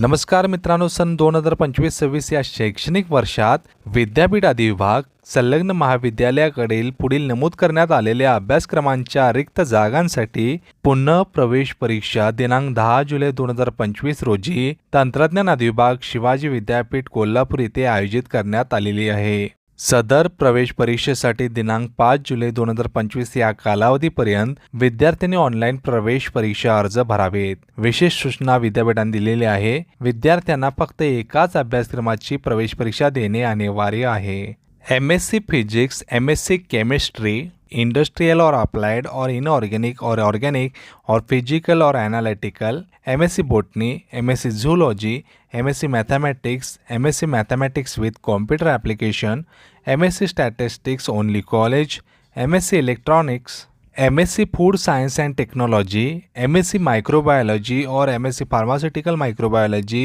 नमस्कार मित्रांनो सन दोन हजार पंचवीस सव्वीस या शैक्षणिक वर्षात विद्यापीठ अधिविभाग संलग्न महाविद्यालयाकडील पुढील नमूद करण्यात आलेल्या अभ्यासक्रमांच्या रिक्त जागांसाठी पुन्हा प्रवेश परीक्षा दिनांक दहा जुलै दोन हजार पंचवीस रोजी तंत्रज्ञान अधिविभाग शिवाजी विद्यापीठ कोल्हापूर येथे आयोजित करण्यात आलेली आहे. सदर प्रवेश परीक्षेसाठी दिनांक पाच जुलै दोन हजार पंचवीस या कालावधीपर्यंत विद्यार्थ्यांनी ऑनलाईन प्रवेश परीक्षा अर्ज भरावेत. विशेष सूचना विद्यापीठाने दिलेली आहे. विद्यार्थ्यांना फक्त एकाच अभ्यासक्रमाची प्रवेश परीक्षा देणे अनिवार्य आहे. M S C physics M S C chemistry industrial or applied or inorganic or organic or physical or analytical, MSc Botany, MSc Zoology, MSc Mathematics, MSc Mathematics with Computer Application, MSc Statistics Only College, MSc Electronics, M S C food science and technology M S C microbiology और M S C pharmaceutical microbiology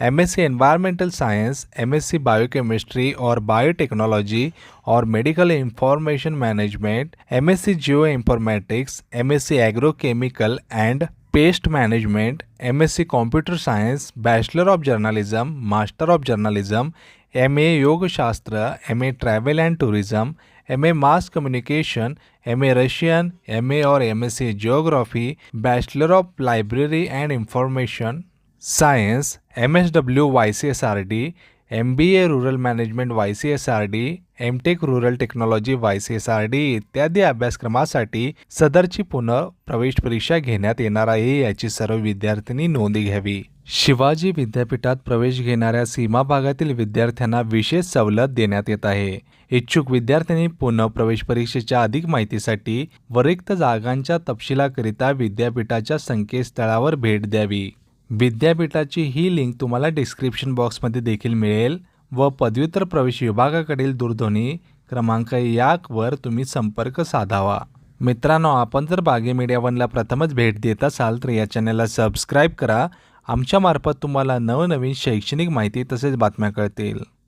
M S C environmental science M S C biochemistry और biotechnology और medical information management M S C geoinformatics M S C agrochemical and pest management M S C computer science bachelor of journalism master of journalism M A Yogashastra M A travel and tourism M A mass communication M A Russian M A और M S C geography bachelor of library and information science M S W Y C S R D M B A rural management Y C S R D M tech rural technology Y C S R D इत्यादी अभ्यासक्रमासाठी सदरची पुनर्प्रवेश परीक्षा घेण्यात येणार आहे याची सर्व विद्यार्थ्यांनी नोंदी घ्यावी. शिवाजी विद्यापीठात प्रवेश घेणाऱ्या सीमा भागातील विद्यार्थ्यांना विशेष सवलत देण्यात येत आहे. इच्छुक विद्यार्थ्यांनी पुनः प्रवेश परीक्षेच्या अधिक माहितीसाठी वरिक्त जागांच्या तपशिलाकरिता विद्यापीठाच्या संकेतस्थळावर भेट द्यावी. विद्यापीठाची ही लिंक तुम्हाला डिस्क्रिप्शन बॉक्समध्ये देखील मिळेल व पदव्युत्तर प्रवेश विभागाकडील दूरध्वनी क्रमांक याकवर तुम्ही संपर्क साधावा. मित्रांनो आपण जर बागे मीडिया वनला प्रथमच भेट देत असाल तर या चॅनलला सबस्क्राईब करा आमच्यामार्फत तुम्हाला नवनवीन शैक्षणिक माहिती तसेच बातम्या कळतील.